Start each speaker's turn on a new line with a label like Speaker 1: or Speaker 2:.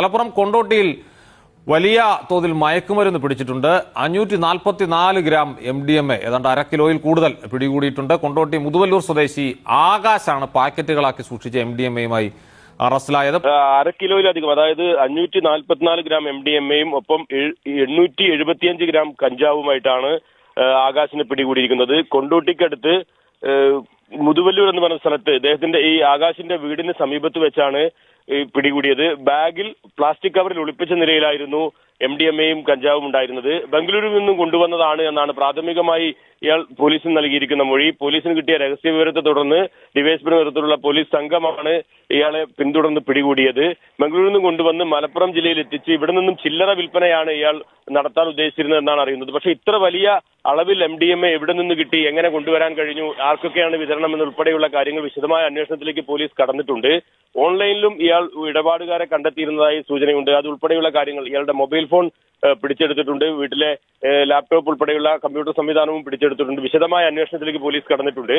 Speaker 1: മലപ്പുറം കൊണ്ടോട്ടിയിൽ വലിയ തോതിൽ മയക്കുമരുന്ന് പിടിച്ചിട്ടുണ്ട്. അഞ്ഞൂറ്റി നാൽപ്പത്തിനാല് gram M D M A ഏതാണ്ട് അര കിലോയിൽ കൂടുതൽ പിടികൂടിയിട്ടുണ്ട്. കൊണ്ടോട്ടി മുതുവല്ലൂർ സ്വദേശി ആകാശാണ് പാക്കറ്റുകളാക്കി സൂക്ഷിച്ച എം ഡി എം എയുമായി അറസ്റ്റിലായത്.
Speaker 2: അര കിലോയിലധികം അതായത് അഞ്ഞൂറ്റി നാൽപ്പത്തിനാല് ഗ്രാം എം ഡി എം എയും ഒപ്പം എണ്ണൂറ്റി എഴുപത്തിയഞ്ച് ഗ്രാം കഞ്ചാവുമായിട്ടാണ് ആകാശിനെ പിടികൂടിയിരിക്കുന്നത്. കൊണ്ടോട്ടിക്കടുത്ത് മുതുവല്ലൂർ എന്ന് പറഞ്ഞ സ്ഥലത്ത് ഇദ്ദേഹത്തിന്റെ ഈ ആകാശിന്റെ വീടിന് സമീപത്ത് വെച്ചാണ് പിടികൂടിയത്. ബാഗിൽ പ്ലാസ്റ്റിക് കവറിൽ ഒളിപ്പിച്ച നിലയിലായിരുന്നു എം ഡി എം എയും കഞ്ചാവും ഉണ്ടായിരുന്നത് ബംഗളൂരുവിൽ നിന്നും കൊണ്ടുവന്നതാണ് എന്നാണ് പ്രാഥമികമായി ഇയാൾ പോലീസിന് നൽകിയിരിക്കുന്ന മൊഴി. പോലീസിന് കിട്ടിയ രഹസ്യ വിവരത്തെ തുടർന്ന് ഡിവൈഎസ്പിയുടെ നേതൃത്വത്തിലുള്ള പോലീസ് സംഘമാണ് ഇയാളെ പിന്തുടർന്ന് പിടികൂടിയത്. ബംഗളൂരുവിൽ നിന്നും കൊണ്ടുവന്ന് മലപ്പുറം ജില്ലയിൽ എത്തിച്ച് ഇവിടെ നിന്നും ചില്ലറ വിൽപ്പനയാണ് ഇയാൾ നടത്താൻ ഉദ്ദേശിച്ചിരുന്നത് എന്നാണ് അറിയുന്നത്. പക്ഷേ ഇത്ര വലിയ അളവിൽ എം ഡി എം എ എവിടെ നിന്ന് കിട്ടി എങ്ങനെ കൊണ്ടുവരാൻ കഴിഞ്ഞു ആർക്കൊക്കെയാണ് വിതരണം എന്നുൾപ്പെടെയുള്ള കാര്യങ്ങൾ വിശദമായ അന്വേഷണത്തിലേക്ക് പോലീസ് കടന്നിട്ടുണ്ട്. ഓൺലൈനിലും ഇയാൾ ഇടപാടുകാരെ കണ്ടെത്തിയിരുന്നതായി സൂചനയുണ്ട്. അതുൾപ്പെടെയുള്ള കാര്യങ്ങൾ ഇയാളുടെ മൊബൈൽ ഫോൺ പിടിച്ചെടുത്തിട്ടുണ്ട്. വീട്ടിലെ ലാപ്ടോപ്പ് ഉൾപ്പെടെയുള്ള കമ്പ്യൂട്ടർ സംവിധാനവും പിടിച്ചെടുത്തിട്ടുണ്ട്. വിശദമായ അന്വേഷണത്തിലേക്ക് പോലീസ് കടന്നിട്ടുണ്ട്.